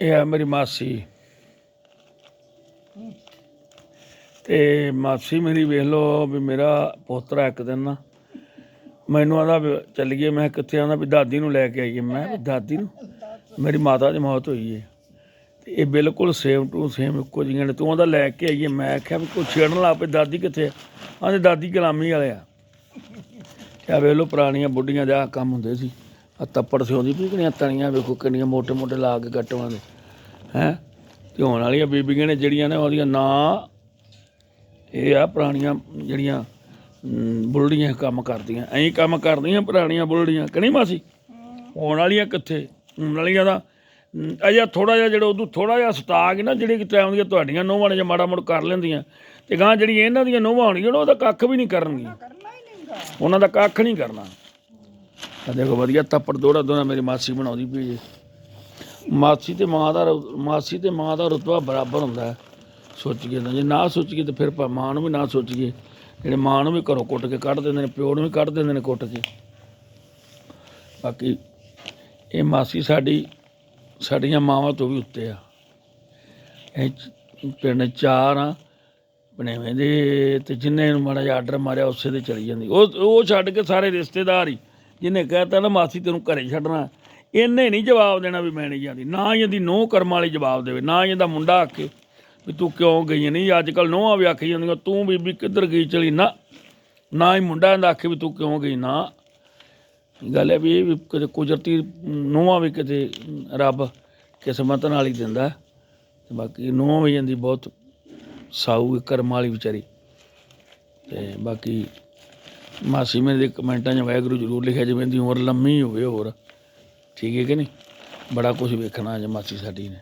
ਇਹ ਆ ਮੇਰੀ ਮਾਸੀ। ਤੇ ਮਾਸੀ ਮੇਰੀ ਵੇਖ ਲਓ ਵੀ ਮੇਰਾ ਪੋਤਰਾ ਇੱਕ ਦਿਨ ਨਾ ਮੈਨੂੰ ਆਦਾ ਚੱਲੀਏ ਮੈਂ ਕਿੱਥੇ ਆਂਦਾ ਵੀ ਦਾਦੀ ਨੂੰ ਲੈ ਕੇ ਆਈਏ ਮੈਂ ਵੀ ਦਾਦੀ ਨੂੰ? ਮੇਰੀ ਮਾਤਾ ਦੀ ਮੌਤ ਹੋਈ ਹੈ। ਤੇ ਇਹ ਬਿਲਕੁਲ ਸੇਮ ਟੂ ਸੇਮ ਇੱਕੋ ਜਿਹੀਆਂ ਨੇ। ਤੂੰ ਉਹਦਾ ਲੈ ਕੇ ਆਈਏ ਮੈਂ ਆਖਿਆ ਵੀ ਕੋਈ ਛੇੜਨ ਲੱਗ ਪਏ ਦਾਦੀ ਕਿੱਥੇ ਆ? ਆਂਦੇ ਦਾਦੀ ਗੁਲਾਮੀ ਵਾਲੇ ਆ। ਕਿਆ ਵੇਖ ਲਓ ਪੁਰਾਣੀਆਂ ਬੁੱਢੀਆਂ ਦੇ ਆਹ ਕੰਮ ਹੁੰਦੇ ਸੀ। ਆ ਤੱਪੜ ਸਿਉਂਦੀ ਵੀ ਕਿਹੜੀਆਂ ਤਣੀਆਂ ਵੇਖੋ ਕਿੰਨੀਆਂ ਮੋਟੇ ਮੋਟੇ ਲਾ ਕੇ ਗੱਟਵਾਂ ਦੇ। ਹੈ? ਤੇ ਹੋਣ ਵਾਲੀਆਂ ਬੀਬੀਆਂ ਨੇ ਜਿਹੜੀਆਂ ਨੇ ਉਹਦੀਆਂ ਨਾਂ ਇਹ ਆ ਪੁਰਾਣੀਆਂ ਜਿਹੜੀਆਂ ਬੁੱਢੀਆਂ ਕੰਮ ਕਰਦੀਆਂ। ਐਂ ਕੰਮ ਕਰਦੀਆਂ ਪੁਰਾਣੀਆਂ ਬੁੱਢੀਆਂ ਕਣੀ ਮਾਸੀ? ਹੋਣ ਵਾਲੀਆਂ ਕਿੱਥੇ? ਹੋਣ ਵਾਲੀਆਂ ਦਾ ਅਜੇ ਥੋੜਾ ਜਿਹਾ ਜਿਹੜਾ ਉਦੋਂ ਥੋੜਾ ਜਿਹਾ ਸਟਾਕ ਨਾ ਜਿਹੜੀ ਕਿ ਟਾਈਮ ਦੀਆਂ ਤੁਹਾਡੀਆਂ ਨੋਵਾਂ ਨੇ ਜੇ ਮਾੜਾ ਮੋੜ ਕਰ ਲੈਂਦੀਆਂ। ਤੇ ਗਾਂ ਜਿਹੜੀ ਇਹਨਾਂ ਦੀਆਂ ਨੋਵਾਂ ਹੋਣਗੀਆਂ ਉਹਦਾ ਕੱਖ ਵੀ ਨਹੀਂ ਕਰਨਗੀਆਂ। ਉਹਨਾਂ ਦਾ ਕੱਖ ਨਹੀਂ ਕਰਨਾ। ਆ ਦੇਖੋ ਵਧੀਆ ਤੱਪੜ ਦੋੜਾ ਦੋੜਾ ਮੇਰੀ ਮਾਸੀ ਬਣਾਉਂਦੀ ਪਈ ਜੇ ਮਾਸੀ ਤੇ ਮਾਂ ਦਾ ਰ- ਮਾਸੀ ਤੇ ਮਾਂ ਦਾ ਰੁਤਬਾ ਬਰਾਬਰ ਹੁੰਦਾ ਹੈ। ਸੋਚੀਏ ਤਾਂ ਜੇ ਨਾ ਸੋਚੀਏ ਤਾਂ ਫਿਰ ਪ- ਮਾਂ ਨੂੰ ਵੀ ਨਾ ਸੋਚੀਏ। ਜਿਹੜੇ ਮਾਂ ਨੂੰ ਵੀ ਘਰੋਂ ਕੁੱਟ ਕੇ ਕੱਢ ਦਿੰਦੇ ਨੇ, ਪਿਓ ਨੂੰ ਵੀ ਕੱਢ ਦਿੰਦੇ ਨੇ ਕੁੱਟ ਕੇ। ਬਾਕੀ ਇਹ ਮਾਸੀ ਸਾਡੀ, ਸਾਡੀਆਂ ਮਾਵਾਂ ਤੋਂ ਵੀ ਉੱਤੇ ਆ। ਇਹ ਪਿੰਡ ਚਾਰ ਆ, ਬਣੇਵੇਂ ਦੇ ਤੇ ਜਿੰਨੇ ਨੂੰ ਮਾੜਾ ਜਿਹਾ ਆਰਡਰ ਮਾਰਿਆ, ਉਸੇ ਦੇ ਚਲੀ ਜਾਂਦੀ। ਉਹ ਉਹ ਛੱਡ ਕੇ ਸਾਰੇ ਰਿਸ਼ਤੇਦਾਰ ਹੀ। ਜਿਹਨੇ ਕਹਿਤਾ ਨਾ, ਮਾਸੀ ਤੈਨੂੰ ਘਰੇ ਛੱਡਣਾ। ਇਹਨੇ ਨਹੀਂ ਜਵਾਬ ਦੇਣਾ ਵੀ ਮੈਂ ਨਹੀਂ ਜਾਂਦੀ। ਨਾ ਹੀ ਇਹਦੀ ਨੋਹ ਕਰਮ ਵਾਲੀ ਜਵਾਬ ਦੇਵੇ, ਨਾ ਹੀ ਇਹਦਾ ਮੁੰਡਾ ਆਖੇ ਵੀ ਤੂੰ ਕਿਉਂ ਗਈ ਨਹੀਂ ਅੱਜ ਕੱਲ ਨੋਹਾਂ ਵੀ ਆਖੀ ਜਾਂਦੀਆਂ, ਤੂੰ ਬੀਬੀ ਕਿੱਧਰ ਗਈ ਚਲੀ? ਨਾ ਨਾ ਹੀ ਮੁੰਡਾ ਇਹਦਾ ਆਖੇ ਵੀ ਤੂੰ ਕਿਉਂ ਗਈ? ਨਾ। ਗੱਲ ਹੈ ਵੀ ਇਹ ਵੀ ਕਿਤੇ ਕੁਦਰਤੀ ਨੋਹਾਂ ਵੀ ਕਿਤੇ ਰੱਬ ਕਿਸਮਤ ਨਾਲ ਹੀ ਦਿੰਦਾ। ਤੇ ਬਾਕੀ ਨੋਹਾਂ ਵੀ ਜਾਂਦੀ ਬਹੁਤ ਸਾਊ ਕਰਮ ਵਾਲੀ ਵਿਚਾਰੀ। ਤੇ ਬਾਕੀ ਮਾਸੀ ਮੇਰੇ ਦੇ ਕਮੈਂਟਾਂ 'ਚ ਵਾਹਿਗੁਰੂ ਜ਼ਰੂਰ ਲਿਖਿਆ, ਜਿਵੇਂ ਦੀ ਉਮਰ ਲੰਮੀ ਹੋਵੇ ਹੋਰ। ਠੀਕ ਹੈ ਕਿ ਨਹੀਂ? ਬੜਾ ਕੁਝ ਵੇਖਣਾ ਅੱਜ ਮਾਸੀ ਸਾਡੀ ਨੇ।